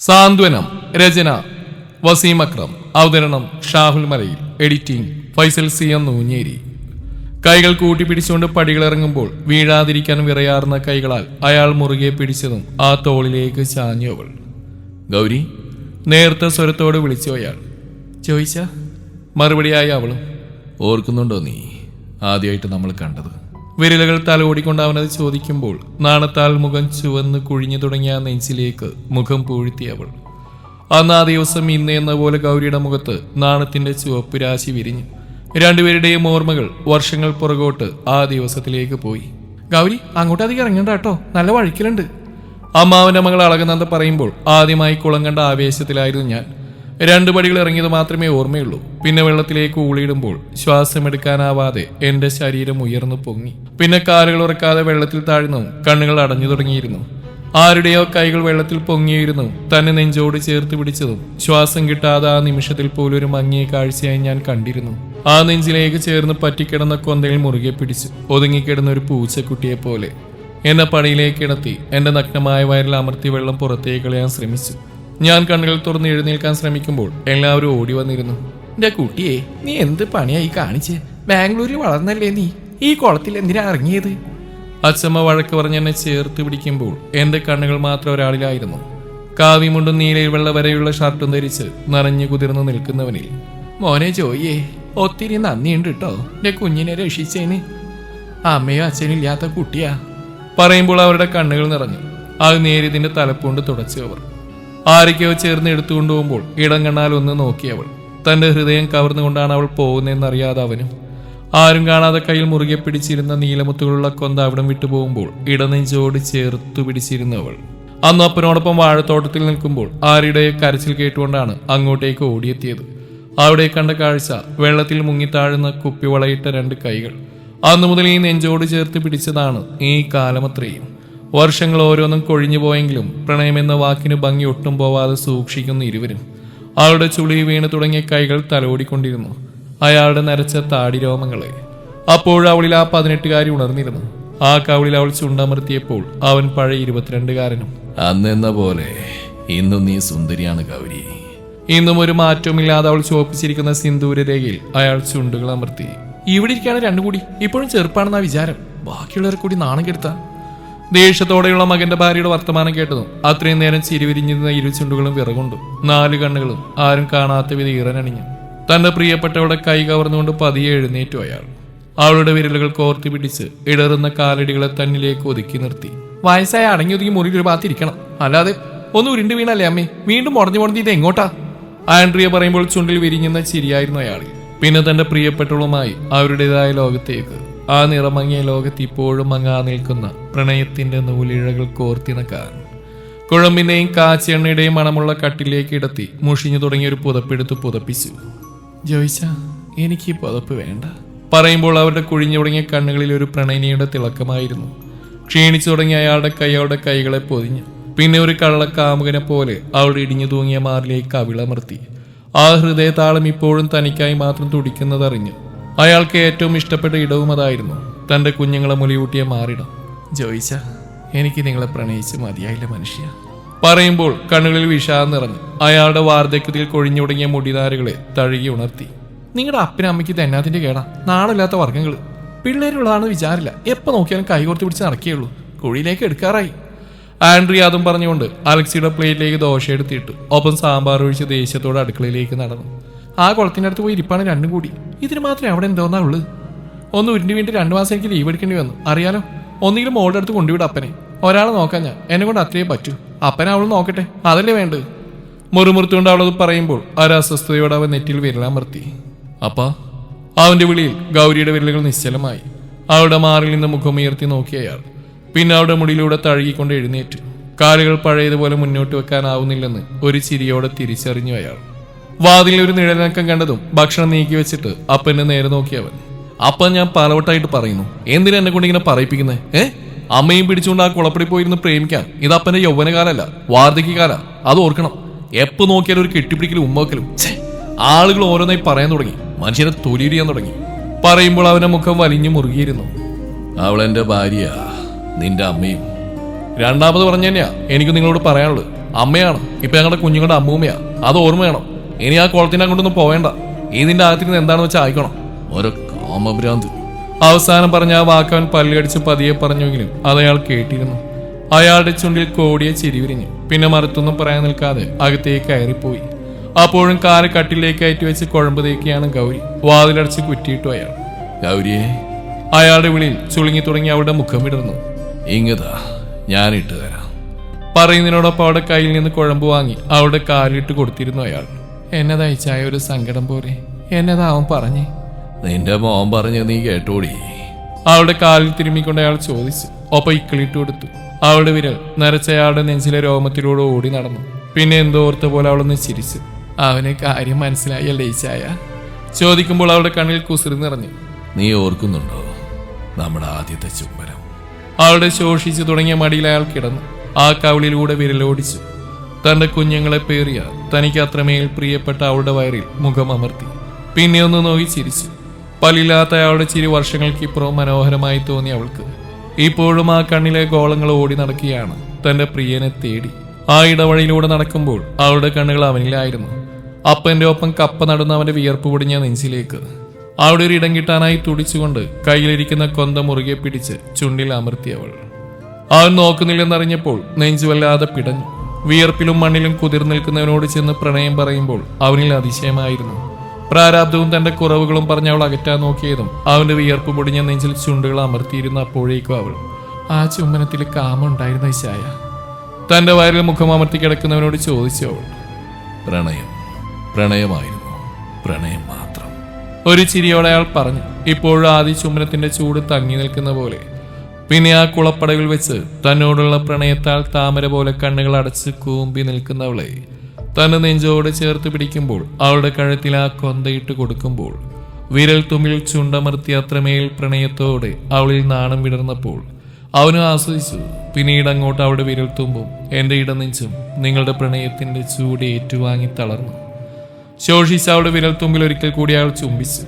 സാന്ത്വനം രചന വസീം അക്രം. അവതരണം Shahul Malayil. Editing Faisal C M Noonjeri. കൈകൾ കൂട്ടിപ്പിടിച്ചുകൊണ്ട് പടികളിറങ്ങുമ്പോൾ വീഴാതിരിക്കാൻ വിറയാർന്ന കൈകളാൽ അയാൾ മുറുകെ പിടിച്ചതും ആ തോളിലേക്ക് ചാഞ്ഞവൾ ഗൗരി നേർത്ത സ്വരത്തോട് വിളിച്ചു അയാൾ. ചോദിച്ച? മറുപടിയായി അവളും. ഓർക്കുന്നുണ്ടോ നീ? ആദ്യമായിട്ട് നമ്മൾ കണ്ടത്. വിരലുകൾ തലോടിക്കൊണ്ട് അവനത് ചോദിക്കുമ്പോൾ നാണത്താൽ മുഖം ചുവന്ന് കുഴിഞ്ഞു തുടങ്ങിയ നെഞ്ചിലേക്ക് മുഖം പൂഴ്ത്തി അവൾ. അന്ന് ആ ദിവസം ഇന്ന് എന്ന പോലെ ഗൗരിയുടെ മുഖത്ത് നാണത്തിന്റെ ചുവപ്പ് രാശി വിരിഞ്ഞു. രണ്ടുപേരുടെയും ഓർമ്മകൾ വർഷങ്ങൾ പുറകോട്ട് ആ ദിവസത്തിലേക്ക് പോയി. ഗൗരി അങ്ങോട്ട് അധികം ഇറങ്ങണ്ട കേട്ടോ. നല്ല വഴിക്കലുണ്ട്. അമ്മാവന്റെ മകൾ അളകുന്നന്ത പറയുമ്പോൾ ആദ്യമായി കുളം കണ്ട ആവേശത്തിലായിരുന്നു ഞാൻ. രണ്ടു പടികൾ ഇറങ്ങിയത് മാത്രമേ ഓർമ്മയുള്ളൂ. പിന്നെ വെള്ളത്തിലേക്ക് ഊളിയിടുമ്പോൾ ശ്വാസമെടുക്കാനാവാതെ എന്റെ ശരീരം ഉയർന്നു പൊങ്ങി. പിന്നെ കാലുകൾ ഉറക്കാതെ വെള്ളത്തിൽ താഴ്ന്നു കണ്ണുകൾ അടഞ്ഞു തുടങ്ങിയിരുന്നു. ആരുടെയോ കൈകൾ വെള്ളത്തിൽ പൊങ്ങിയിരുന്നു. തന്നെ നെഞ്ചോട് ചേർത്ത് പിടിച്ചതും ശ്വാസം കിട്ടാതെ ആ നിമിഷത്തിൽ പോലും ഒരു മങ്ങിയ കാഴ്ചയായി ഞാൻ കണ്ടിരുന്നു. ആ നെഞ്ചിലേക്ക് ചേർന്ന് പറ്റിക്കിടന്ന കൊന്തയിൽ മുറുകെ പിടിച്ചു ഒതുങ്ങിക്കിടന്ന ഒരു പൂച്ചക്കുട്ടിയെ പോലെ. എന്നെ പണിയിലേക്ക് ഇണത്തി എന്റെ നഗ്നമായ വയറിൽ അമർത്തി വെള്ളം പുറത്തേക്ക് കളയാൻ ശ്രമിച്ചു. ഞാൻ കണ്ണുകൾ തുറന്ന് എഴുന്നേൽക്കാൻ ശ്രമിക്കുമ്പോൾ എല്ലാവരും ഓടി വന്നിരുന്നു. എന്റെ കുട്ടിയെ നീ എന്ത് പണിയായി കാണിച്ച്? ബാംഗ്ലൂരിൽ വളർന്നല്ലേ നീ? ഈ കുളത്തിൽ എന്തിനാ ഇറങ്ങിയത്? അച്ഛമ്മ വഴക്ക് പറഞ്ഞ് എന്നെ ചേർത്ത് പിടിക്കുമ്പോൾ എന്റെ കണ്ണുകൾ മാത്രം ഒരാളിലായിരുന്നു. കാവിമുണ്ടും നീലയിൽ വെള്ള വരെയുള്ള ഷർട്ടും ധരിച്ച് നിറഞ്ഞു കുതിർന്നു നിൽക്കുന്നവനിൽ മോനെ ജോയിയേ ഒത്തിരി നന്ദിയുണ്ട് കേട്ടോ എന്റെ കുഞ്ഞിനെ രക്ഷിച്ചേന്. അമ്മയോ അച്ഛനും ഇല്ലാത്ത കുട്ടിയാ. പറയുമ്പോൾ അവരുടെ കണ്ണുകൾ നിറഞ്ഞു. അത് നേരിതിന്റെ തലപ്പുണ്ട് തുടച്ചു അവർ ആരൊക്കെയോ ചേർന്ന് എടുത്തുകൊണ്ടുപോകുമ്പോൾ ഇടം കണ്ണാൽ ഒന്ന് നോക്കി അവൾ. തന്റെ ഹൃദയം കവർന്നുകൊണ്ടാണ് അവൾ പോകുന്നതെന്നറിയാതെ അവനും. ആരും കാണാതെ കയ്യിൽ മുറുകെ പിടിച്ചിരുന്ന നീലമുത്തുകളുള്ള കൊന്ത അവിടം വിട്ടുപോകുമ്പോൾ ഇടനെഞ്ചോട് ചേർത്തു പിടിച്ചിരുന്നവൾ അന്ന് അപ്പനോടൊപ്പം വാഴത്തോട്ടത്തിൽ നിൽക്കുമ്പോൾ ആരുടെ കരച്ചിൽ കേട്ടുകൊണ്ടാണ് അങ്ങോട്ടേക്ക് ഓടിയെത്തിയത്. അവിടെ കണ്ട കാഴ്ച വെള്ളത്തിൽ മുങ്ങിതാഴുന്ന കുപ്പി വളയിട്ട രണ്ട് കൈകൾ. അന്നു മുതൽ ഈ നെഞ്ചോട് ചേർത്ത് പിടിച്ചതാണ് ഈ കാലമത്രയും. വർഷങ്ങൾ ഓരോന്നും കൊഴിഞ്ഞു പോയെങ്കിലും പ്രണയമെന്ന വാക്കിന് ഭംഗി ഒട്ടും പോവാതെ സൂക്ഷിക്കുന്ന ഇരുവരും അവളുടെ ചുളി വീണ് തുടങ്ങിയ കൈകൾ തലോടിക്കൊണ്ടിരുന്നു. അയാളുടെ നരച്ച താടി രോമങ്ങളെ. അപ്പോഴവളിൽ ആ പതിനെട്ടുകാരി ഉണർന്നിരുന്നു. ആ കവളിൽ അവൾ ചുണ്ടമർത്തിയപ്പോൾ അവൻ പഴയ ഇരുപത്തിരണ്ടുകാരനും. അന്നെന്ന പോലെ ഇന്നും നീ സുന്ദരിയാണ് ഗൗരി. ഇന്നും ഒരു മാറ്റവുമില്ലാതെ അവൾ ചോപ്പിച്ചിരിക്കുന്ന സിന്ദൂരരേഖയിൽ അയാൾ ചുണ്ടുകൾ അമർത്തി. ഇവിടെ ഇരിക്കാണ് രണ്ടുകൂടി ഇപ്പോഴും ചെറുപ്പാണെന്നാ വിചാരം. ബാക്കിയുള്ളവരെ കൂടി നാണം കെടുത്താ ദേഷ്യത്തോടെയുള്ള മകന്റെ ഭാര്യയുടെ വർത്തമാനം കേട്ടതും അത്രയും നേരം ചിരിവിരിഞ്ഞിരുന്ന ഇരു ചുണ്ടുകളും വിറകൊണ്ടു. നാല് കണ്ണുകളും ആരും കാണാത്ത വിധ ഇറനണിഞ്ഞു തന്റെ പ്രിയപ്പെട്ടവളുടെ കൈ കവർന്നുകൊണ്ട് പതിയെ എഴുന്നേറ്റു അയാൾ. അവളുടെ വിരലുകൾ കോർത്തി പിടിച്ച് ഇടറുന്ന കാലടികളെ തന്നിലേക്ക് ഒതുക്കി നിർത്തി. വയസ്സായ അടങ്ങി ഒതുങ്ങി മുറിയിൽ ഒരു അല്ലാതെ ഒന്ന് ഉരുണ്ട് വീണല്ലേ അമ്മേ? വീണ്ടും മുടഞ്ഞു മുടഞ്ഞ് ഇത് എങ്ങോട്ടാ? ആൻഡ്രിയ പറയുമ്പോൾ ചുണ്ടിൽ വിരിഞ്ഞുന്ന ചിരിയായിരുന്നു അയാൾ പിന്നെ തന്റെ പ്രിയപ്പെട്ടവളുമായി അവരുടേതായ ലോകത്തേക്ക് ആ നിറമങ്ങിയ ലോകത്ത് ഇപ്പോഴും മങ്ങാ നിൽക്കുന്ന പ്രണയത്തിന്റെ നൂലിഴകൾ കോർത്തിണക്കാൻ. കുഴമ്പിന്റെയും കാച്ചെണ്ണയുടെയും മണമുള്ള കട്ടിലേക്ക് ഇടത്തി മുഷിഞ്ഞു തുടങ്ങിയ ഒരു പുതപ്പെടുത്ത് പുതപ്പിച്ചു. ജോയിച്ച എനിക്ക് ഈ പുതപ്പ് വേണ്ട. പറയുമ്പോൾ അവരുടെ കുഴിഞ്ഞു തുടങ്ങിയ കണ്ണുകളിൽ ഒരു പ്രണയിനിയുടെ തിളക്കമായിരുന്നു. ക്ഷീണിച്ചു തുടങ്ങിയ അയാളുടെ കൈ അവളുടെ കൈകളെ പൊതിഞ്ഞു പിന്നെ ഒരു കള്ളക്കാമുകനെ പോലെ അവൾ ഇടിഞ്ഞു തൂങ്ങിയ മാറിലേക്ക് അവിളമർത്തി. ആ ഹൃദയതാളം ഇപ്പോഴും തനിക്കായി മാത്രം തുടിക്കുന്നതറിഞ്ഞു അയാൾക്ക് ഏറ്റവും ഇഷ്ടപ്പെട്ട ഇടവും അതായിരുന്നു തന്റെ കുഞ്ഞുങ്ങളെ മുലിയൂട്ടിയ മാറിടം. ജോയിച്ച എനിക്ക് നിങ്ങളെ പ്രണയിച്ച് മതിയായില്ല മനുഷ്യ. പറയുമ്പോൾ കണ്ണുകളിൽ വിഷാദം നിറഞ്ഞു അയാളുടെ വാർദ്ധക്യത്തിൽ കൊഴിഞ്ഞു തുടങ്ങിയ മുടിനാരുകളെ തഴുകി ഉണർത്തി. നിങ്ങളുടെ അപ്പനും അമ്മയ്ക്ക് തെന്നാത്തിന്റെ കേടാ. നാളില്ലാത്ത വർഗങ്ങൾ പിള്ളേരുള്ളതാണെന്ന് വിചാരില്ല. എപ്പോൾ നോക്കിയാലും കൈകോർത്തി പിടിച്ച് നടക്കുകയുള്ളൂ കുഴിയിലേക്ക് എടുക്കാറായി. ആൻഡ്രി അതും പറഞ്ഞുകൊണ്ട് അലക്സിയുടെ പ്ലേറ്റിലേക്ക് ദോശ എടുത്തിട്ടു ഒപ്പം സാമ്പാർ ഒഴിച്ച് ദേഷ്യത്തോടെ അടുക്കളയിലേക്ക് നടന്നു. ആ കുളത്തിന്റെ അടുത്ത് പോയി ഇരിപ്പാണ് രണ്ടും കൂടി. ഇതിന് മാത്രമേ അവിടെ എന്തോന്നാ ഉള്ളത് ഒന്ന് ഉരുണ്ടി വീണ്ടും രണ്ടു മാസം എനിക്ക് ലീവ് എടുക്കേണ്ടി വന്നു. അറിയാലോ? ഒന്നെങ്കിലും മോളുടെ അടുത്ത് കൊണ്ടുവിടും അപ്പനെ. ഒരാളെ നോക്കാൻ ഞാൻ. എന്നെ കൊണ്ട് അത്രയേ പറ്റൂ. അപ്പനെ അവൾ നോക്കട്ടെ. അതല്ലേ വേണ്ടത്? മുറുമുറുത്തുകൊണ്ട് അവളത് പറയുമ്പോൾ ഒരസ്വസ്ഥതയോടെ അവൻ നെറ്റിൽ വിരലാമർത്തി അപ്പാ. അവന്റെ വിളിയിൽ ഗൗരിയുടെ വിരലുകൾ നിശ്ചലമായി. അവളുടെ മാറിൽ നിന്ന് മുഖമുയർത്തി നോക്കിയ അയാൾ. പിന്നെ അവളുടെ മുടിയിലൂടെ തഴുകിക്കൊണ്ട് എഴുന്നേറ്റു. കാലുകൾ പഴയതുപോലെ മുന്നോട്ട് വെക്കാനാവുന്നില്ലെന്ന് ഒരു ചിരിയോടെ തിരിച്ചറിഞ്ഞു അയാൾ. വാതിലിൽ ഒരു നിഴലക്കം കണ്ടതും ഭക്ഷണം നീക്കി വെച്ചിട്ട് അപ്പന്റെ നേരെ നോക്കിയവൻ. അപ്പ ഞാൻ പലവട്ടായിട്ട് പറയുന്നു. എന്തിനാ എന്നെ കൊണ്ട് ഇങ്ങനെ പറയിപ്പിക്കുന്നത് ഏ? അമ്മയും പിടിച്ചുകൊണ്ട് ആ കുളപ്പടി പോയിരുന്ന് പ്രേമിക്കാൻ ഇത് അപ്പന്റെ യൗവനകാലല്ല വാർദ്ധക്യകാല. അത് ഓർക്കണം. എപ്പോ നോക്കിയാലും ഒരു കെട്ടിപ്പിടിക്കലും ഉമ്മക്കലും ആളുകൾ ഓരോന്നായി പറയാൻ തുടങ്ങി. മനുഷ്യനെ തൊലിരിയാൻ തുടങ്ങി. പറയുമ്പോൾ അവന്റെ മുഖം വലിഞ്ഞു മുറുകിയിരുന്നു. അവൾ എന്റെ ഭാര്യ നിന്റെ അമ്മയും. രണ്ടാമത് പറഞ്ഞു തന്നെയാ എനിക്ക് നിങ്ങളോട് പറയാനുള്ളത്. അമ്മയാണ്. ഇപ്പൊ ഞങ്ങളുടെ കുഞ്ഞുങ്ങളുടെ അമ്മൂമ്മയാ. അത് ഓർമ്മ വേണം. ഇനി ആ കുളത്തിനെ കൊണ്ടൊന്നും പോവേണ്ട. ഇതിന്റെ അകത്തിരുന്ന് എന്താണെന്ന് വെച്ചാൽ അയക്കണം ഓരോ കാമഭ്രാന്ത്. അവസാനം പറഞ്ഞ ആ വാക്കവൻ പല്ലടിച്ച് പതിയെ പറഞ്ഞുവെങ്കിലും അത് അയാൾ കേട്ടിരുന്നു. അയാളുടെ ചുണ്ടിൽ കോടിയെ ചിരിവിരിഞ്ഞ് പിന്നെ മറുത്തൊന്നും പറയാൻ നിൽക്കാതെ അകത്തേക്ക് കയറിപ്പോയി. അപ്പോഴും കാൽ കട്ടിലേക്ക് കയറ്റി വെച്ച് കുഴമ്പ് ഗൗരി. വാതിലടച്ച് കുറ്റിയിട്ടു അയാൾ. ഗൗരിയെ. അയാളുടെ വിളിയിൽ ചുളുങ്ങി തുടങ്ങി അവളുടെ മുഖം വിടർന്നു. ഇങ്ങതാ ഞാൻ ഇട്ട് തരാം. പറയുന്നതിനോടൊപ്പം അവളുടെ കയ്യിൽ നിന്ന് കുഴമ്പ് വാങ്ങി അവളുടെ കാലിട്ട് കൊടുത്തിരുന്നു അയാൾ. എന്നതയച്ചായ ഒരു സങ്കടം പോലെ എന്നതാ അവൻ പറഞ്ഞു. നിന്റെ മോൻ പറഞ്ഞു നീ കേട്ടോടി. അവളുടെ കാലിൽ തിരുമ്മിക്കൊണ്ട് അയാൾ ചോദിച്ചു. ഒപ്പം ഇക്കിളിട്ട് കൊടുത്തു. അവളുടെ വിരൽ നരച്ചയാളുടെ നെഞ്ചിലെ രോമത്തിലൂടെ ഓടി നടന്നു. പിന്നെ എന്തോ ഓർത്ത പോലെ അവളൊന്ന് ചിരിച്ചു. അവന് കാര്യം മനസ്സിലായി അല്ലേ ചായ? ചോദിക്കുമ്പോൾ അവളുടെ കണ്ണിൽ കുസൃതി നിറഞ്ഞു. നീ ഓർക്കുന്നുണ്ടോ? നമ്മുടെ ആദ്യത്തെ ചുംബനം. അവളുടെ ശോഷിച്ചു തുടങ്ങിയ മടിയിൽ അയാൾ കിടന്നു. ആ കവിളിലൂടെ വിരലോടിച്ചു. തന്റെ കുഞ്ഞുങ്ങളെ പേറിയ തനിക്ക് അത്രമേൽ പ്രിയപ്പെട്ട അവളുടെ വയറിൽ മുഖം അമർത്തി. പിന്നെ ഒന്ന് നോക്കി ചിരിച്ചു. പല്ലില്ലാത്ത അയാളുടെ ചിരി വർഷങ്ങൾക്കിപ്പുറം മനോഹരമായി തോന്നി അവൾക്ക്. ഇപ്പോഴും ആ കണ്ണിലെ ഗോളങ്ങൾ ഓടി നടക്കുകയാണ് തന്റെ പ്രിയനെ തേടി. ആ ഇടവഴിയിലൂടെ നടക്കുമ്പോൾ അവളുടെ കണ്ണുകൾ അവനിലായിരുന്നു. അപ്പന്റെ ഒപ്പം കപ്പ നടന്ന അവന്റെ വിയർപ്പ് പൊടിഞ്ഞ നെഞ്ചിലേക്ക്. അവിടെ ഒരു ഇടം കിട്ടാനായി തുടിച്ചുകൊണ്ട് കയ്യിലിരിക്കുന്ന കൊന്ത മുറുകെ പിടിച്ച് ചുണ്ടിൽ അമർത്തി അവൾ. അവൻ നോക്കുന്നില്ലെന്നറിഞ്ഞപ്പോൾ നെഞ്ചു വല്ലാതെ പിടഞ്ഞു. വിയർപ്പിലും മണ്ണിലും കുതിർ നിൽക്കുന്നവനോട് ചെന്ന് പ്രണയം പറയുമ്പോൾ അവനിൽ അതിശയമായിരുന്നു. പ്രാരാബ്ദവും തന്റെ കുറവുകളും പറഞ്ഞ് അവൾ അകറ്റാൻ നോക്കിയതും അവന്റെ വിയർപ്പ് പൊടിഞ്ഞ നെഞ്ചിൽ ചുണ്ടുകൾ അമർത്തിയിരുന്ന അപ്പോഴേക്കും അവൾ. ആ ചുംബനത്തിൽ കാമുണ്ടായിരുന്ന ചായ തന്റെ വയറിൽ മുഖം അമർത്തി കിടക്കുന്നവനോട് ചോദിച്ചു അവൾ. പ്രണയം. പ്രണയമായിരുന്നു. പ്രണയം മാത്രം. ഒരു ചിരിയോടെ അയാൾ പറഞ്ഞു ഇപ്പോഴും ആദ്യ ചുംബനത്തിന്റെ ചൂട് തങ്ങി നിൽക്കുന്ന പോലെ പിന്നെ ആ കുളപ്പടവിൽ വെച്ച് തന്നോടുള്ള പ്രണയത്താൽ താമര പോലെ കണ്ണുകൾ അടച്ച് കൂമ്പി നിൽക്കുന്നവളെ തന്റെ നെഞ്ചോട് ചേർത്ത് പിടിക്കുമ്പോൾ അവളുടെ കഴുത്തിൽ ആ കൊന്തയിട്ട് കൊടുക്കുമ്പോൾ വിരൽ തുമ്പിൽ ചുണ്ടമർത്തി അത്രമേൽ പ്രണയത്തോടെ അവളിൽ നാണം വിടർന്നപ്പോൾ അവനും ആസ്വദിച്ചു പിന്നീട് അങ്ങോട്ട് അവളുടെ വിരൽ തുമ്പും എന്റെ ഇടനെഞ്ചും നിങ്ങളുടെ പ്രണയത്തിന്റെ ചൂട് ഏറ്റുവാങ്ങി തളർന്നു. ശോഷിച്ച അവളുടെ വിരൽ തുമ്പിൽ ഒരിക്കൽ കൂടി അയാൾ ചുംബിച്ചു.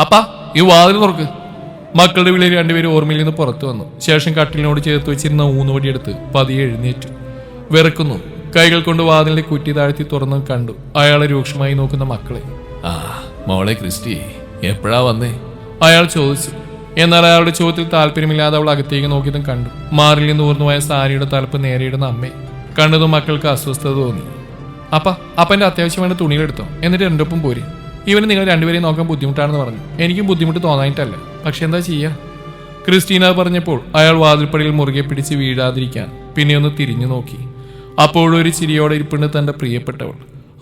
അപ്പ ഈ വാതിൽ തുറക്ക്. മക്കളുടെ വിളിയിൽ രണ്ടുപേരും ഓർമ്മയിൽ നിന്ന് പുറത്തു വന്നു. ശേഷം കട്ടിലിനോട് ചേർത്ത് വെച്ചിരുന്ന ഊന്നുവടിയെടുത്ത് പതിയെ എഴുന്നേറ്റു. വിറക്കുന്നു. കൈകൾ കൊണ്ട് വാതിലിന്റെ കുറ്റി താഴ്ത്തി തുറന്നു കണ്ടു. അയാളെ രൂക്ഷമായി നോക്കുന്ന മക്കളെ. ആ മോളെ ക്രിസ്റ്റി എപ്പോഴാ വന്നേ? അയാൾ ചോദിച്ചു. എന്നാൽ അയാളുടെ ചോദ്യത്തിൽ താല്പര്യമില്ലാതെ അവൾ അകത്തേക്ക് നോക്കിയതും കണ്ടു. മാറിൽ നിന്ന് ഊർന്നുപോയ സാരിയുടെ തലപ്പ് നേരെയിടുന്ന അമ്മേ കണ്ടതും മക്കൾക്ക് അസ്വസ്ഥത തോന്നി. അപ്പ അപ്പന്റെ അത്യാവശ്യമായ തുണികളെടുത്തോ. എന്നിട്ട് എന്റെ ഒപ്പം പോരി. ഇവന് നിങ്ങൾ രണ്ടുപേരെയും നോക്കാൻ ബുദ്ധിമുട്ടാണെന്ന് പറഞ്ഞു. എനിക്കും ബുദ്ധിമുട്ട് തോന്നായിട്ടല്ല പക്ഷെ എന്താ ചെയ്യാ? ക്രിസ്റ്റീന പറഞ്ഞപ്പോൾ അയാൾ വാതിൽപ്പടിയിൽ മുറുകെ പിടിച്ച് വീഴാതിരിക്കാൻ പിന്നെ ഒന്ന് തിരിഞ്ഞു നോക്കി. അപ്പോഴൊരു ചിരിയോടെ ഇരിപ്പുണ്ട് തന്റെ പ്രിയപ്പെട്ടവൾ.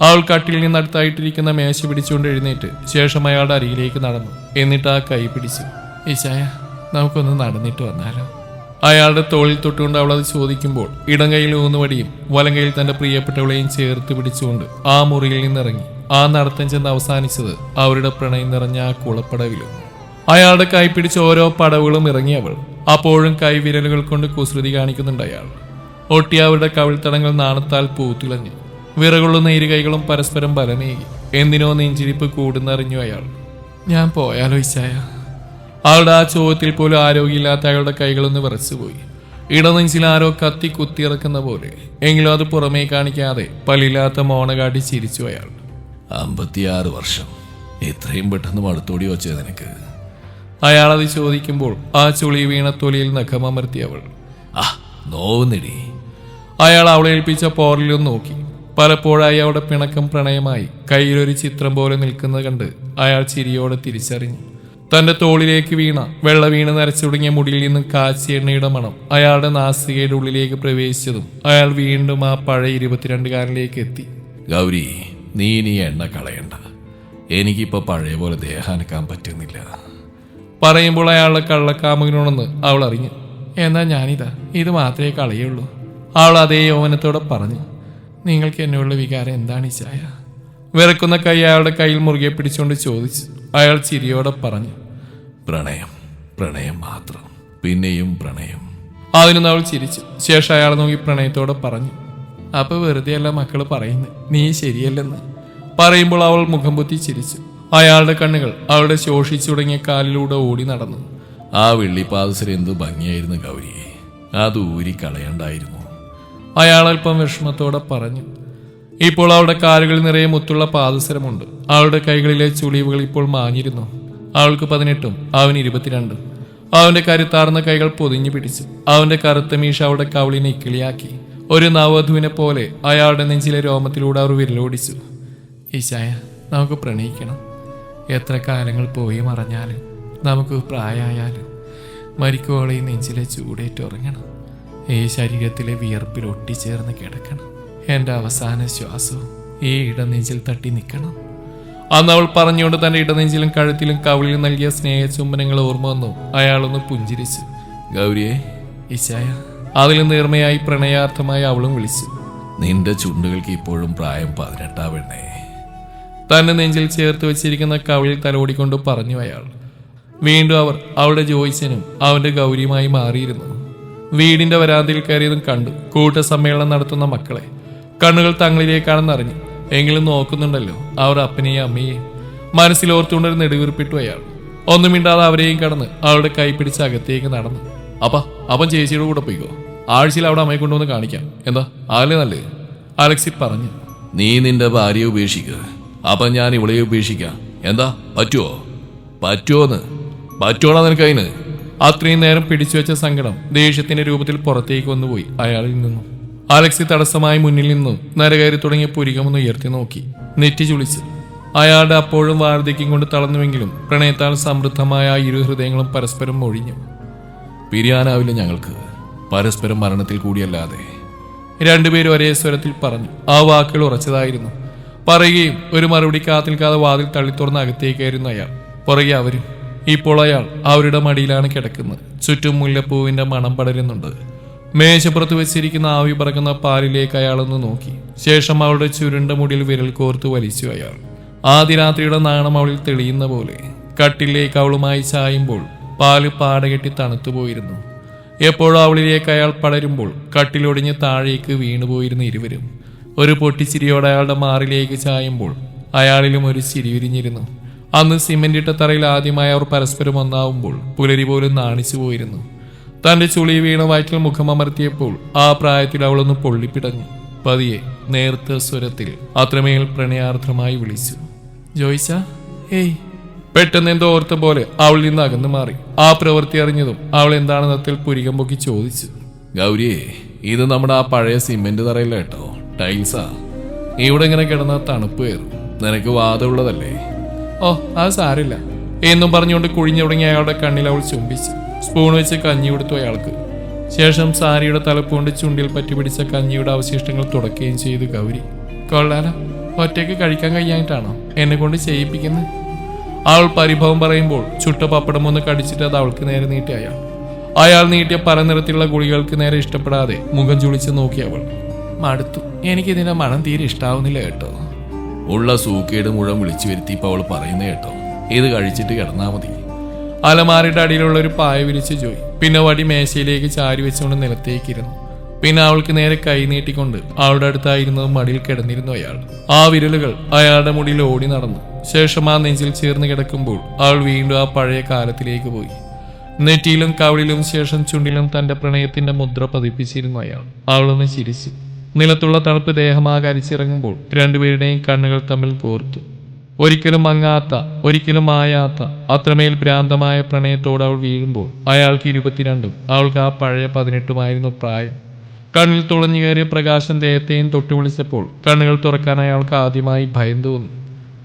അവൾ കട്ടിൽ നിന്ന് അടുത്തായിട്ടിരിക്കുന്ന മേശ പിടിച്ചുകൊണ്ട് എഴുന്നേറ്റ് ശേഷം അയാളുടെ അരികിലേക്ക് നടന്നു. എന്നിട്ട് ആ കൈ പിടിച്ചു ഈശായ നമുക്കൊന്ന് നടന്നിട്ട് വന്നാലോ? അയാളുടെ തോളിൽ തൊട്ടുകൊണ്ട് അവൾ അത് ചോദിക്കുമ്പോൾ ഇടം കൈയിൽ ഊന്നുവടിയും വലം കൈയിൽ തന്റെ പ്രിയപ്പെട്ടവളെയും ചേർത്ത് പിടിച്ചുകൊണ്ട് ആ മുറിയിൽ നിന്നിറങ്ങി. ആ നടത്തം ചെന്ന് അവസാനിച്ചത് അവരുടെ പ്രണയം നിറഞ്ഞ ആ കുളപ്പടവിലും. അയാളുടെ കൈ പിടിച്ച് ഓരോ പടവുകളും ഇറങ്ങിയവൾ അപ്പോഴും കൈവിരലുകൾ കൊണ്ട് കുസൃതി കാണിക്കുന്നുണ്ട് അയാൾ. ഒട്ടിയ അവരുടെ കവിൾത്തടങ്ങൾ നാണത്താൽ പൂത്തിളഞ്ഞു. ഇരു കൈകളും പരസ്പരം ബലമേകി. എന്തിനോ നെഞ്ചിരിപ്പ് കൂടുന്നറിഞ്ഞു അയാൾ. ഞാൻ പോയാലോ ഇച്ചായ അവളുടെ ആ ചോദ്യത്തിൽ പോലും ആരോഗ്യമില്ലാത്ത അയാളുടെ കൈകളൊന്ന് വിറച്ചുപോയി. ഇടനെഞ്ചിൽ ആരോ കത്തി കുത്തിയിറക്കുന്ന പോലെ. എങ്കിലും അത് പുറമേ കാണിക്കാതെ പല്ലില്ലാത്ത മോണ കാട്ടി ചിരിച്ചു അയാൾ. അമ്പത്തിയാറ് വർഷം. ഇത്രയും പെട്ടെന്ന് മടുത്തോടി വച്ചത് നിനക്ക്. അയാളത് ചോദിക്കുമ്പോൾ ആ ചുളി വീണ തൊലിയിൽ നഖമർത്തി അവൾ. ആ നോവുന്നിടി. അയാൾ അവളെ ഏൽപ്പിച്ച പോറിലും നോക്കി. പലപ്പോഴായി അവിടെ പിണക്കം പ്രണയമായി കയ്യിലൊരു ചിത്രം പോലെ നിൽക്കുന്നത് കണ്ട് അയാൾ ചിരിയോടെ തിരിച്ചറിഞ്ഞു. തന്റെ തോളിലേക്ക് വീണ വെള്ള വീണ് നരച്ചു തുടങ്ങിയ മുടിയിൽ നിന്ന് കാച്ചി എണ്ണയുടെ മണം അയാളുടെ നാസികയുടെ ഉള്ളിലേക്ക് പ്രവേശിച്ചതും അയാൾ വീണ്ടും ആ പഴയ ഇരുപത്തിരണ്ടുകാരനിലേക്ക് എത്തി. ഗൗരി നീ ഇനി എണ്ണ കളയണ്ട. എനിക്കിപ്പോൾ പഴയ പോലെ ദേഹാനക്കാൻ പറ്റുന്നില്ല. പറയുമ്പോൾ അയാളുടെ കള്ളക്കാമുകനോടെന്ന് അവൾ അറിഞ്ഞു എന്നാ ഞാനിതാ ഇത് മാത്രമേ കളയുള്ളൂ. അവൾ അതേ യൗവനത്തോടെ പറഞ്ഞു നിങ്ങൾക്ക് എന്നോടുള്ള വികാരം എന്താണ് ഈ ചായ? വിറക്കുന്ന കൈ അയാളുടെ കയ്യിൽ മുറുകെ പിടിച്ചുകൊണ്ട് ചോദിച്ചു. അയാൾ ചിരിയോടെ പറഞ്ഞു പ്രണയം പ്രണയം മാത്രം പിന്നെയും പ്രണയം. അതിനൊന്ന് അവൾ ചിരിച്ചു. ശേഷം അയാൾ നോക്കി പ്രണയത്തോടെ പറഞ്ഞു അപ്പൊ വെറുതെ അല്ല മക്കൾ പറയുന്നത് നീ ശരിയല്ലെന്ന്. പറയുമ്പോൾ അവൾ മുഖം പൊത്തി ചിരിച്ചു. അയാളുടെ കണ്ണുകൾ അവളുടെ ശോഷിച്ചു തുടങ്ങിയ കാലിലൂടെ ഓടി നടന്നു. ആ വെള്ളിപ്പാദസർ എന്ത് ഭംഗിയായിരുന്നു ഗൗരിയെ അത് ഊരി കളയണ്ടായിരുന്നു. അയാൾ അല്പം വിഷമത്തോടെ പറഞ്ഞു. ഇപ്പോൾ അവളുടെ കാലുകളിൽ നിറയെ മുത്തുള്ള പാദസരമുണ്ട്. അവളുടെ കൈകളിലെ ചുളിവുകൾ ഇപ്പോൾ മാഞ്ഞിരുന്നു. അവൾക്ക് പതിനെട്ടും അവന് ഇരുപത്തിരണ്ടും. അവന്റെ കരുത്താർന്ന കൈകൾ പൊതിഞ്ഞു പിടിച്ചു. അവന്റെ കറുത്ത മീശ അവളുടെ കവളിനെ ഇക്കിളിയാക്കി ഒരു നവധുവിനെ പോലെ അയാളുടെ നെഞ്ചിലെ രോമത്തിലൂടെ അവർ വിരലോടിച്ചു. ഈശായ നമുക്ക് പ്രണയിക്കണം. എത്ര കാലങ്ങൾ പോയി മറഞ്ഞാലും നമുക്ക് പ്രായമായാലും മരിക്കോളെ ഈ നെഞ്ചിലെ ചൂടേറ്റുറങ്ങണം ഈ ശരീരത്തിലെ വിയർപ്പിൽ ഒട്ടിച്ചേർന്ന് കിടക്കണം. എന്റെ അവസാന ശ്വാസവും ഈ ഇടനെഞ്ചിൽ തട്ടി നിൽക്കണം. അന്ന് അവൾ പറഞ്ഞുകൊണ്ട് തന്റെ ഇടനെഞ്ചിലും കഴുത്തിലും കവിളിലും നൽകിയ സ്നേഹചുംബനങ്ങൾ ഓർമ്മ വന്നു. അയാളൊന്ന് പുഞ്ചിരിച്ചു. ഗൗരിയെ. ഇശായ അതിലും നേർമയായി പ്രണയാർത്ഥമായി അവളും വിളിച്ചു. നിന്റെ ചുണ്ടുകൾക്ക് ഇപ്പോഴും പ്രായം പതിനെട്ടാ പെണ്ണേ. തന്നെ നെഞ്ചിൽ ചേർത്ത് വെച്ചിരിക്കുന്ന കവിളിൽ തലോടിക്കൊണ്ട് പറഞ്ഞു അയാൾ. വീണ്ടും അവർ അവളുടെ ജോയിച്ചനും അവന്റെ ഗൗരിയുമായി മാറിയിരുന്നു. വീടിന്റെ വരാന്തയിൽ കയറിയതും കണ്ടു കൂട്ടസമ്മേളനം നടത്തുന്ന മക്കളെ. കണ്ണുകൾ തങ്ങളിലേക്കാണെന്ന് അറിഞ്ഞു എങ്കിലും നോക്കുന്നുണ്ടല്ലോ അവർ അപ്പനെയും അമ്മയെയും. മനസ്സിലോർത്തുകൊണ്ടൊരു നെടുവീർപ്പിട്ടു അയാൾ. ഒന്നും മിണ്ടാതെ അവരെയും കടന്ന് അവളുടെ കൈ പിടിച്ച് അകത്തേക്ക് നടന്നു. അപ്പ അവൻ ചേച്ചിയുടെ കൂടെ പോയിക്കോ. ആഴ്ചയിൽ അവിടെ അമ്മയെ കൊണ്ടുവന്ന് കാണിക്കാം. എന്താ ആലേ നല്ലേ? അലക്സി പറഞ്ഞു. നീ നിന്റെ ഭാര്യയെ ഉപേക്ഷിക്കുക അപ്പൊ ഞാൻ ഇവളെ ഉപേക്ഷിക്കാം. എന്താ പറ്റുമോ പറ്റുമോന്ന് പറ്റുവാണോ നിനക്ക് അതിന് അത്രയും നേരം പിടിച്ചു വെച്ച സങ്കടം ദേഷ്യത്തിന്റെ രൂപത്തിൽ പുറത്തേക്ക് വന്നുപോയി അയാളിൽ നിന്നു. അലക്സി തടസ്സമായി മുന്നിൽ നിന്നു നരകയറി തുടങ്ങിയ പുരികമൊന്ന് ഉയർത്തി നോക്കി. നെറ്റി ചുളിച്ച്. അയാളുടെ അപ്പോഴും വാർദ്ധക്യം കൊണ്ട് തളർന്നുവെങ്കിലും പ്രണയത്താൽ സമൃദ്ധമായ ആ ഇരു ഹൃദയങ്ങളും പരസ്പരം ഒഴിഞ്ഞു പിരിയാനാവില്ല ഞങ്ങൾക്ക്. പരസ്പരം മരണത്തിൽ കൂടിയല്ലാതെ. രണ്ടുപേരും ഒരേ സ്വരത്തിൽ പറഞ്ഞു. ആ വാക്കുകൾ ഉറച്ചതായിരുന്നു. പറയുകയും ഒരു മറുപടി കാത്തിൽക്കാതെ വാതിൽ തള്ളിത്തുറന്ന് അകത്തേക്കായിരുന്നു അയാൾ. പുറകെ അവരും. ഇപ്പോൾ അയാൾ അവരുടെ മടിയിലാണ് കിടക്കുന്നത്. ചുറ്റും മുല്ലപ്പൂവിന്റെ മണം പടരുന്നുണ്ട്. മേശപ്പുറത്ത് വെച്ചിരിക്കുന്ന ആവി പറക്കുന്ന പാലിലേക്ക് അയാളൊന്ന് നോക്കി. ശേഷം അവളുടെ ചുരുണ്ട മുടിയിൽ വിരൽ കോർത്ത് വലിച്ചു അയാൾ. ആദ്യ രാത്രിയുടെ നാണം അവളിൽ തെളിയുന്ന പോലെ. കട്ടിലേക്ക് അവളുമായി ചായുമ്പോൾ പാൽ പാടകെട്ടി തണുത്തുപോയിരുന്നു എപ്പോഴും അവളിലേക്ക് അയാൾ പടരുമ്പോൾ കട്ടിലൊടിഞ്ഞ് താഴേക്ക് വീണുപോയിരുന്ന ഇരുവരും. ഒരു പൊട്ടിച്ചിരിയോടെ അയാളുടെ മാറിലേക്ക് ചായുമ്പോൾ അയാളിലും ഒരു ചിരി വിരിഞ്ഞിരുന്നു. അന്ന് സിമെന്റിട്ട തറയിൽ ആദ്യമായി അവർ പരസ്പരം ഒന്നാവുമ്പോൾ പുലരി പോലും നാണിച്ചു പോയിരുന്നു. തന്റെ ചുളി വീണ വയറ്റിൽ മുഖമമർത്തിയപ്പോൾ ആ പ്രായത്തിൽ അവളൊന്ന് പൊള്ളിപ്പിടഞ്ഞു. പതിയെ നേർത്ത സ്വരത്തിൽ അത്രമേൽ പ്രണയാർദ്രമായി വിളിച്ചു. ജോയിച്ച? ഏയ്. പെട്ടെന്ന് എന്തോ ഓർത്ത പോലെ അവൾ നിന്ന് അകന്നു മാറി. ആ പ്രവൃത്തി അറിഞ്ഞതും അവൾ എന്താണെന്ന് അത്തിൽ പുരികം പൊക്കി ചോദിച്ചു. ഗൗരിയെ ഇത് നമ്മുടെ ആ പഴയ സിമെന്റ് തറയില്ല കേട്ടോ? ടൈൽസാ. ഇവിടെ ഇങ്ങനെ കിടന്ന തണുപ്പ് കയറും. നിനക്ക് വാദമുള്ളതല്ലേ? ഓ അത് സാരില്ല എന്നും പറഞ്ഞുകൊണ്ട് കുഴിഞ്ഞു തുടങ്ങിയ അയാളുടെ കണ്ണിൽ അവൾ ചുംബിച്ചു. സ്പൂൺ വെച്ച് കഞ്ഞി കൊടുത്തു അയാൾക്ക്. ശേഷം സാരിയുടെ തലപ്പുകൊണ്ട് ചുണ്ടിൽ പറ്റി പിടിച്ച കഞ്ഞിയുടെ അവശിഷ്ടങ്ങൾ തുടക്കുകയും ചെയ്തു ഗൗരി. കൊള്ളാലോ ഒറ്റയ്ക്ക് കഴിക്കാൻ കഴിയാനായിട്ടാണോ എന്നെ കൊണ്ട് ചെയ്യിപ്പിക്കുന്നത് അവൾ പരിഭവം പറയുമ്പോൾ ചുട്ട പപ്പടം ഒന്ന് കടിച്ചിട്ട് അത് അവൾക്ക് നേരെ നീട്ടി അയാൾ അയാൾ നീട്ടിയ പല നിറത്തിലുള്ള ഗുളികൾക്ക് നേരെ ഇഷ്ടപ്പെടാതെ മുഖം ചുളിച്ച് നോക്കി അവൾ മടുത്തു. എനിക്കിതിന്റെ മണം തീരെ ഇഷ്ടാവുന്നില്ല കേട്ടോ. ഉള്ള സൂക്കേട് മുഴുവൻ വിളിച്ചു വരുത്തി ഇപ്പൊ അവൾ പറയുന്നത് കേട്ടോ. ഇത് കഴിച്ചിട്ട് കിടന്നാ മതി. അലമാരയുടെ അടിയിലുള്ള ഒരു പായ വിരിച്ച് ജോയി. പിന്നെ വടി മേശയിലേക്ക് ചാരി വെച്ചുകൊണ്ട് നിലത്തേക്കിരുന്നു. പിന്നെ അവൾക്ക് നേരെ കൈ നീട്ടിക്കൊണ്ട് അവളുടെ അടുത്തായിരുന്നത് മടിയിൽ കിടന്നിരുന്നു അയാൾ. ആ വിരലുകൾ അയാളുടെ മുടിയിൽ ഓടി നടന്നു. ശേഷം ആ നെഞ്ചിൽ ചേർന്ന് കിടക്കുമ്പോൾ അവൾ വീണ്ടും ആ പഴയ കാലത്തിലേക്ക് പോയി. നെറ്റിയിലും കവളിലും ശേഷം ചുണ്ടിലും തന്റെ പ്രണയത്തിന്റെ മുദ്ര പതിപ്പിച്ചിരുന്നു അയാൾ. അവളൊന്ന് ചിരിച്ചു. നിലത്തുള്ള തണുപ്പ് ദേഹമാകരിച്ചിറങ്ങുമ്പോൾ രണ്ടുപേരുടെയും കണ്ണുകൾ തമ്മിൽ കോർത്തു ഒരിക്കലും മങ്ങാത്ത ഒരിക്കലും മായാത്ത അത്രമേൽ ഭ്രാന്തമായ പ്രണയത്തോട് അവൾ വീഴുമ്പോൾ അയാൾക്ക് ഇരുപത്തിരണ്ടും അവൾക്ക് ആ പഴയ പതിനെട്ടുമായിരുന്നു പ്രായം. കണ്ണിൽ തുളഞ്ഞു കയറിയ പ്രകാശം ദേഹത്തെയും തൊട്ടു വിളിച്ചപ്പോൾ കണ്ണുകൾ തുറക്കാൻ അയാൾക്ക് ആദ്യമായി ഭയം തോന്നി.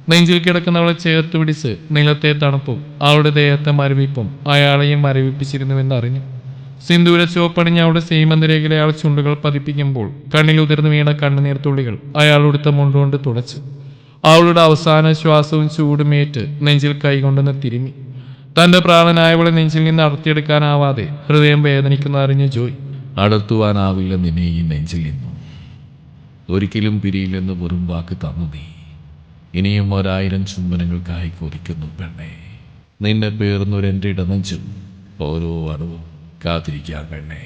നെഞ്ചിൽ കിടക്കുന്നവളെ ചേർത്ത് പിടിച്ച് നിലത്തെ തണുപ്പും അവളുടെ ദേഹത്തെ മരവിപ്പും അയാളെയും മരവിപ്പിച്ചിരുന്നുവെന്ന് അറിഞ്ഞു. സിന്ദൂര ചുവപ്പണിഞ്ഞ അവളുടെ സീമന്തരേഖയിലെ അയാൾ ചുണ്ടുകൾ പതിപ്പിക്കുമ്പോൾ കണ്ണിൽ ഉതിർന്നു വീണ കണ്ണുനീർ തുള്ളികൾ ഉടുത്ത മുണ്ടുകൊണ്ട് തുടച്ചു. അവളുടെ അവസാന ശ്വാസവും ചൂടുമേറ്റ് നെഞ്ചിൽ കൈകൊണ്ടെന്ന് തിരുമി. തന്റെ പ്രാണനായവളെ നെഞ്ചിൽ നിന്ന് അടർത്തിയെടുക്കാനാവാതെ ഹൃദയം വേദനിക്കുന്ന അറിഞ്ഞു ജോയ്. അടർത്തുവാനാവില്ല നിന്നെ ഈ നെഞ്ചിൽ നിന്നും. ഒരിക്കലും പിരിയില്ലെന്ന് വെറും വാക്ക് തന്നു നീ. ഇനിയും ഒരായിരം ചുംബനങ്ങൾക്കായി കൊതിക്കുന്നു പെണ്ണെ. നിന്നെ പേർന്നൊരെന്റെ ഇടനെഞ്ചും ഓരോ അണുവും കാത്തിരിക്കാൻ പെണ്ണേ.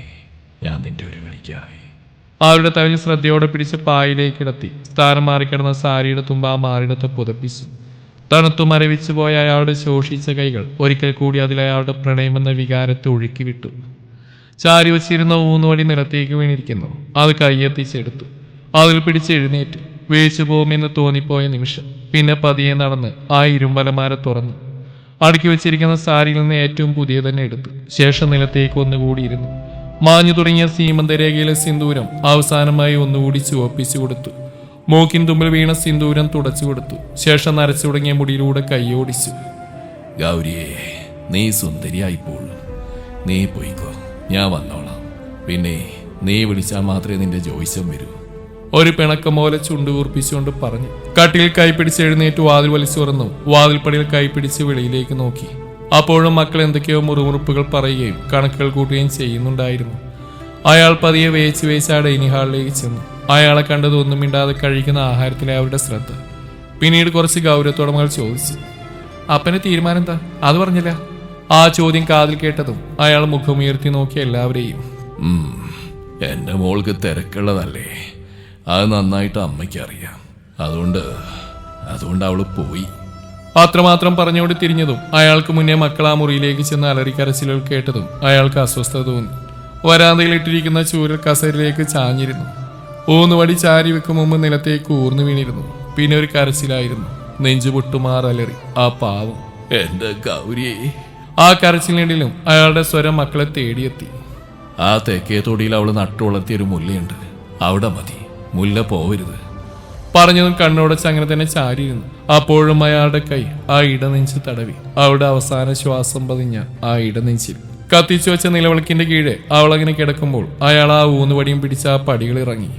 ഞാൻ നിന്റെ ഒരു വിളിക്കായി അവരുടെ തലയിൽ ശ്രദ്ധയോടെ പിടിച്ച് പായിലേക്ക് കിടത്തി. സ്ഥാനം മാറിക്കിടന്ന സാരിയുടെ തുമ്പ ആ മാറിടത്തെ പുതപ്പിച്ചു. തണുത്തു മരവിച്ചു പോയ അയാളുടെ ശോഷിച്ച കൈകൾ ഒരിക്കൽ കൂടി അതിൽ അയാളുടെ പ്രണയമെന്ന വികാരത്തെ ഒഴുക്കി വിട്ടു ചാരി വച്ചിരുന്ന ഊന്നുവടി നിലത്തേക്ക് വീണിരിക്കുന്നു. അത് കൈയെത്തിച്ചെടുത്തു അതിൽ പിടിച്ച് എഴുന്നേറ്റ് വീഴ്ച പോകുമെന്ന് തോന്നിപ്പോയ നിമിഷം പിന്നെ പതിയെ നടന്ന് ആ ഇരുമ്പലമാര തുറന്നു. അടുക്കി വെച്ചിരിക്കുന്ന സാരിയിൽ നിന്ന് ഏറ്റവും പുതിയ തന്നെ എടുത്തു. ശേഷം നിലത്തേക്ക് ഒന്നുകൂടി ഇരുന്നു. മാഞ്ഞു തുടങ്ങിയ സീമന്തരേഖയിലെ സിന്ദൂരം അവസാനമായി ഒന്നുകൂടി ചുവപ്പിച്ചു കൊടുത്തു. മൂക്കിൻ തുമ്പിൽ വീണ സിന്ദൂരം തുടച്ചു കൊടുത്തു. ശേഷം നരച്ചു തുടങ്ങിയ മുടിയിലൂടെ കൈയോടിച്ചു ഗൗരിയെ നീ സുന്ദരിയായിപ്പോൾ നീ പോയിക്കോ. ഞാൻ വന്നോളാം. പിന്നെ നീ വിളിച്ചാൽ മാത്രമേ നിന്റെ ജോയിസം വരൂ. ഒരു പിണക്കം പോലെ ചുണ്ടുകൂർപ്പിച്ചുകൊണ്ട് പറഞ്ഞു. കട്ടിൽ കൈപ്പിടിച്ച് എഴുന്നേറ്റ് വാതിൽ വലിച്ചു തുറന്നു. വാതിൽപ്പടിയിൽ കൈപ്പിടിച്ച് വെളിയിലേക്ക് നോക്കി. അപ്പോഴും മക്കൾ എന്തൊക്കെയോ മുറുമുറുപ്പുകൾ പറയുകയും കണക്കുകൾ കൂട്ടുകയും ചെയ്യുന്നുണ്ടായിരുന്നു. അയാൾ പതിയെ വേച്ച് വേച്ച് ആ ഹാളിലേക്ക് ചെന്നു. അയാളെ കണ്ടത് ഒന്നും മിണ്ടാതെ കഴിക്കുന്ന ആഹാരത്തിലെ അവരുടെ ശ്രദ്ധ. പിന്നീട് കുറച്ച് ഗൗരവത്തോടെ മകൾ ചോദിച്ചു. അപ്പന് തീരുമാനം എന്താ? അത് പറഞ്ഞില്ല. ആ ചോദ്യം കാതിൽ കേട്ടതും അയാൾ മുഖമുയർത്തി നോക്കിയ എല്ലാവരെയും. എന്റെ മോൾക്ക് തിരക്കുള്ളതല്ലേ. അത് നന്നായിട്ട് അമ്മയ്ക്ക് അറിയാം അതുകൊണ്ട് അതുകൊണ്ട് അവൾ പോയി. അത്രമാത്രം പറഞ്ഞുകൊണ്ട് തിരിഞ്ഞതും അയാൾക്ക് മുന്നേ മക്കൾ ആ മുറിയിലേക്ക് ചെന്ന് അലറിക്കരച്ചിലുകൾ കേട്ടതും അയാൾക്ക് അസ്വസ്ഥത തോന്നി. വരാന്തയിൽ ഇട്ടിരിക്കുന്ന ചൂരൽ കസരിലേക്ക് ചാഞ്ഞിരുന്നു. ഊന്നുവടി ചാരി വെക്കും മുമ്പ് നിലത്തേക്ക് ഊർന്നു വീണിരുന്നു. പിന്നെ ഒരു കരച്ചിലായിരുന്നു. നെഞ്ചു പൊട്ടുമാറലറി. ആ പാവം. എന്റെ ഗൗരിയെ. ആ കരച്ചിലിനിടയിലും അയാളുടെ സ്വരം മക്കളെ തേടിയെത്തി. ആ തെക്കേ തൊടിയിൽ അവൾ നട്ടു വളർത്തിയ ഒരു മുല്ലയുണ്ട്. അവിടെ മതി. മുല്ല പോവരുത്. പറഞ്ഞതും കണ്ണോടച്ച് അങ്ങനെ തന്നെ ചാരിയിരുന്നു. അപ്പോഴും അയാളുടെ കൈ ആ ഇടനെഞ്ച് തടവി. അവളുടെ അവസാന ശ്വാസം പതിഞ്ഞ ആ ഇടനെഞ്ചിൽ. കത്തിച്ചു വെച്ച നിലവിളക്കിന്റെ കീഴെ അവൾ അങ്ങനെ കിടക്കുമ്പോൾ അയാൾ ആ ഊന്നുപടിയും പിടിച്ച് ആ പടികൾ ഇറങ്ങി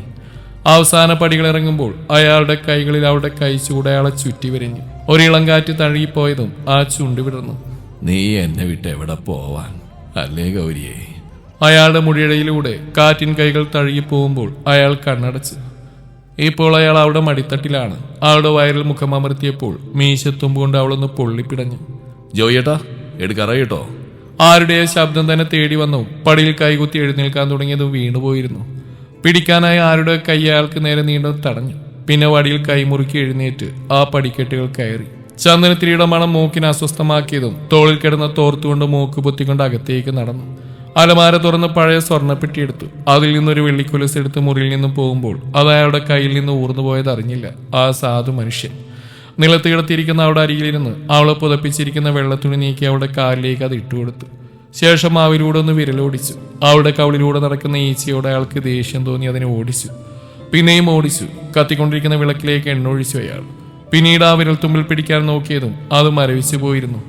അവസാന പടികൾ ഇറങ്ങുമ്പോൾ അയാളുടെ കൈകളിൽ അവളുടെ കൈ ചൂടയാളെ അയാളെ ചുറ്റി വരിഞ്ഞു. ഒരിളം കാറ്റ് തഴുകിപ്പോയതും ആ ചുണ്ട് വിടർന്നു. നീ എന്നെ വിട്ട് എവിടെ പോവാൻ? അല്ലേ ഗൗരിയെ? അയാളുടെ മുടിയിടയിലൂടെ കാറ്റിൻ കൈകൾ തഴുകി പോകുമ്പോൾ അയാൾ കണ്ണടച്ച്. ഇപ്പോൾ അയാൾ അവിടെ മടിത്തട്ടിലാണ്. അവളുടെ വയറിൽ മുഖമമർത്തിയപ്പോൾ അമർത്തിയപ്പോൾ കൊണ്ട് അവളൊന്ന് പൊള്ളിപ്പിടഞ്ഞു. ജോയേട്ടാ എടുക്കറ കേട്ടോ. ആരുടെ ശബ്ദം തന്നെ തേടി വന്നു. പടിയിൽ കൈകുത്തി എഴുന്നേൽക്കാൻ തുടങ്ങിയത് വീണുപോയിരുന്നു. പിടിക്കാനായി ആരുടെ കൈ അയാൾക്ക് നേരെ നീണ്ടു തടഞ്ഞു. പിന്നെ വടിയിൽ കൈമുറുക്കി എഴുന്നേറ്റ് ആ പടിക്കെട്ടുകൾ കയറി. ചന്ദനത്തിരിയുടെ മണം മൂക്കിനെ അസ്വസ്ഥമാക്കിയതും തോളിൽ കിടന്ന തോർത്തുകൊണ്ട് മൂക്ക് പൊത്തിക്കൊണ്ട് അകത്തേക്ക് നടന്നു. അലമാര തുറന്ന് പഴയ സ്വർണപ്പെട്ടി എടുത്തു. അതിൽ നിന്നൊരു വെള്ളിക്കുലസ് എടുത്ത് മുറിയിൽ നിന്നും പോകുമ്പോൾ അത് അയാളുടെ കയ്യിൽ നിന്ന് ഊർന്നു പോയത് അറിഞ്ഞില്ല. ആ സാധു മനുഷ്യൻ. നിലത്ത് കിടത്തിയിരിക്കുന്ന അവളുടെ അരികിലിരുന്ന് അവളെ പുതപ്പിച്ചിരിക്കുന്ന വെള്ളത്തുണി നീക്കി അവളുടെ കാലിലേക്ക് അത് ഇട്ടുകൊടുത്തു. ശേഷം അവരിലൂടെ ഒന്ന് വിരലോടിച്ചു. അവളുടെ കവളിലൂടെ നടക്കുന്ന ഈച്ചയോട് അയാൾക്ക് ദേഷ്യം തോന്നി അതിനെ ഓടിച്ചു. പിന്നെയും ഓടിച്ചു. കത്തിക്കൊണ്ടിരിക്കുന്ന വിളക്കിലേക്ക് എണ്ണ ഒഴിച്ചു അയാൾ. പിന്നീട് ആ വിരൽത്തുമ്പിൽ പിടിക്കാൻ നോക്കിയതും അത് മരവിച്ചു പോയിരുന്നു.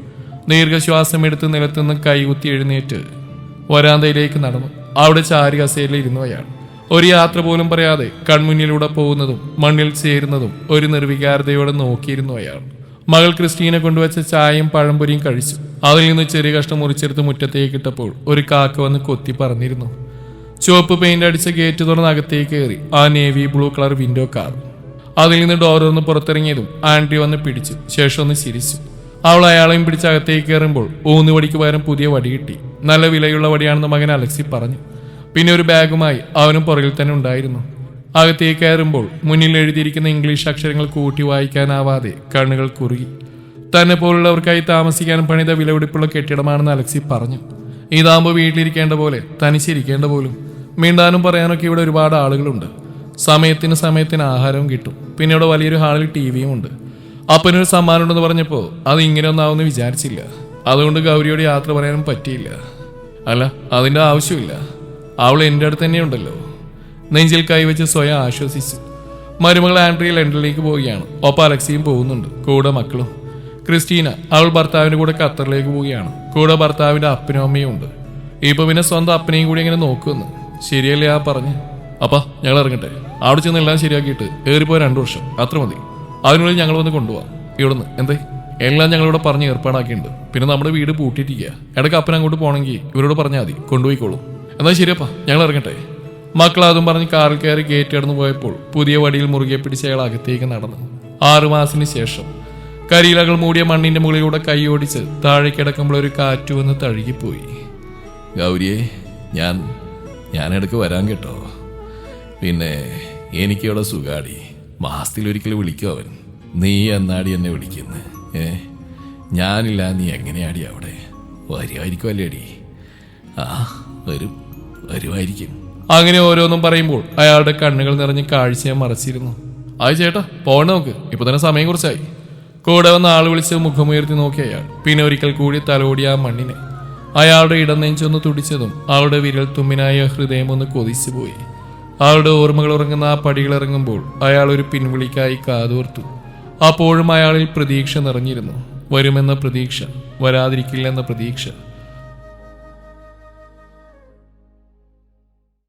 ദീർഘശ്വാസം എടുത്ത് നിലത്തുനിന്ന് കൈകുത്തി എഴുന്നേറ്റ് വരാന്തയിലേക്ക് നടന്നു. അവിടെ ചാരി കസേരയിൽ ഇരുന്നു അയാൾ. ഒരു യാത്ര പോലും പറയാതെ കൺമുന്നിലൂടെ പോകുന്നതും മണ്ണിൽ ചേരുന്നതും ഒരു നിർവികാരതയോടെ നോക്കിയിരുന്നു അയാൾ. മകൾ ക്രിസ്റ്റീനെ കൊണ്ടുവച്ച ചായയും പഴംപൊരിയും കഴിച്ചു. അതിൽ നിന്ന് ചെറിയ കഷ്ണം മുറിച്ചെടുത്ത് മുറ്റത്തേക്ക് ഇട്ടപ്പോൾ ഒരു കാക്ക വന്ന് കൊത്തി പറഞ്ഞിരുന്നു. ചുവപ്പ് പെയിന്റ് അടിച്ച ഗേറ്റ് തുറന്ന് അകത്തേക്ക് കയറി ആ navy blue colour window car. അതിൽ നിന്ന് ഡോർ ഒന്ന് പുറത്തിറങ്ങിയതും ആൻഡ്രി വന്ന് പിടിച്ചു ശേഷം ഒന്ന് ചിരിച്ചു. അവൾ അയാളെയും പിടിച്ച് അകത്തേക്ക് കയറുമ്പോൾ ഊന്ന് വടിക്ക് പകരം പുതിയ വടി കിട്ടി. നല്ല വിലയുള്ള വടിയാണെന്ന് മകൻ അലക്സി പറഞ്ഞു. പിന്നെ ഒരു ബാഗുമായി അവനും പുറകിൽ തന്നെ ഉണ്ടായിരുന്നു. അകത്തേക്ക് കയറുമ്പോൾ മുന്നിൽ എഴുതിയിരിക്കുന്ന ഇംഗ്ലീഷ് അക്ഷരങ്ങൾ കൂട്ടി വായിക്കാനാവാതെ കണ്ണുകൾ കുറുകി. തന്നെ പോലുള്ളവർക്കായി താമസിക്കാനും പണിത വിലപിടിപ്പുള്ള കെട്ടിടമാണെന്ന് അലക്സി പറഞ്ഞു. ഇതാകുമ്പോൾ വീട്ടിലിരിക്കേണ്ട പോലെ തനിച്ചിരിക്കേണ്ട പോലും. മിണ്ടാനും പറയാനൊക്കെ ഇവിടെ ഒരുപാട് ആളുകളുണ്ട്. സമയത്തിന് സമയത്തിന് ആഹാരവും കിട്ടും. പിന്നെ ഇവിടെ വലിയൊരു ഹാളിൽ ടി വിയും ഉണ്ട്. അപ്പനൊരു സമ്മാനം ഉണ്ടെന്ന് പറഞ്ഞപ്പോൾ അത് ഇങ്ങനെയൊന്നാവുമെന്ന് വിചാരിച്ചില്ല. അതുകൊണ്ട് ഗൗരിയോട് യാത്ര പറയാനും പറ്റിയില്ല. അല്ല അതിന്റെ ആവശ്യമില്ല. അവൾ എന്റെ അടുത്ത് തന്നെ ഉണ്ടല്ലോ. നെഞ്ചിൽ കൈവച്ച് സ്വയം ആശ്വസിച്ചു. മരുമകൾ ആൻഡ്രിയ ലണ്ടനിലേക്ക് പോവുകയാണ്. ഒപ്പം അലക്സിയും പോകുന്നുണ്ട്. കൂടെ മക്കളും. ക്രിസ്റ്റീന അവൾ ഭർത്താവിന്റെ കൂടെ ഖത്തറിലേക്ക് പോവുകയാണ്. കൂടെ ഭർത്താവിന്റെ അപ്പനും അമ്മയും ഉണ്ട്. ഇപ്പം പിന്നെ സ്വന്തം അപ്പനെയും കൂടി ഇങ്ങനെ നോക്കുമെന്ന്? ശരിയല്ലേ ആ പറഞ്ഞ്? അപ്പ ഞങ്ങൾ ഇറങ്ങട്ടെ അവിടെ ചെന്ന് എല്ലാം ശരിയാക്കിയിട്ട് ഏറിപ്പോയ രണ്ടു വർഷം. അത്ര മതി. അതിനുള്ളിൽ ഞങ്ങൾ വന്ന് കൊണ്ടുപോവാം. ഇവിടുന്ന് എന്തേ? എല്ലാം ഞങ്ങളിവിടെ പറഞ്ഞ് ഏർപ്പാടാക്കിയിട്ടുണ്ട്. പിന്നെ നമ്മുടെ വീട് പൂട്ടിയിട്ടിരിക്കുക ഇടയ്ക്ക് അപ്പന അങ്ങോട്ട് പോകണമെങ്കിൽ ഇവരോട് പറഞ്ഞാൽ മതി. കൊണ്ടുപോയിക്കോളൂ. എന്നാൽ ശരിയപ്പാ ഞങ്ങൾ ഇറങ്ങട്ടെ മക്കൾ അതും പറഞ്ഞ് കാറിൽ കയറി ഗേറ്റ് കടന്നു പോയപ്പോൾ പുതിയ വടിയിൽ മുറുകെ പിടിച്ച് അയാൾ അകത്തേക്ക് നടന്നു. ആറുമാസത്തിന് ശേഷം കരിയിലകൾ മൂടിയ മണ്ണിന്റെ മുകളിലൂടെ കൈയോടിച്ച് താഴെ കിടക്കുമ്പോൾ ഒരു കാറ്റ് വന്ന് തഴുകിപ്പോയി. ഗൗരിയെ ഞാൻ ഞാൻ ഇടയ്ക്ക് വരാൻ കേട്ടോ. പിന്നെ എനിക്കവിടെ സുഖാടി. മാസത്തിലൊരിക്കൽ വിളിക്കും അവൻ. നീ എന്നാടി എന്നെ വിളിക്കുന്നു? ഏ? ഞാനില്ല നീ എങ്ങനെയാടി അവിടെ? വരുമായിരിക്കുമല്ലേ അടി ആ വരും. വരുമായിരിക്കും അങ്ങനെ ഓരോന്നും പറയുമ്പോൾ അയാളുടെ കണ്ണുകൾ നിറഞ്ഞ് കാഴ്ചയെ മറച്ചിരുന്നു. ആയി ചേട്ടാ പോകണ്ട നോക്ക് ഇപ്പൊ തന്നെ സമയം കുറച്ചായി. കൂടെ വന്ന ആൾ വിളിച്ച് മുഖമുയർത്തി നോക്കി അയാൾ. പിന്നെ ഒരിക്കൽ കൂടി തലോടി ആ മണ്ണിനെ. അയാളുടെ ഇടം നെഞ്ചൊന്ന് തുടിച്ചതും അവളുടെ വിരൽ തുമ്മിനായ ഹൃദയം ഒന്ന് കൊതിച്ചു അവളുടെ ഓർമ്മകൾ ഉറങ്ങുന്ന ആ പടികൾ ഇറങ്ങുമ്പോൾ അയാൾ ഒരു പിൻവിളിക്കായി കാതോർത്തു. അപ്പോഴും അയാളിൽ പ്രതീക്ഷ നിറഞ്ഞിരുന്നു. വരുമെന്ന പ്രതീക്ഷ വരാതിരിക്കില്ലെന്ന പ്രതീക്ഷ.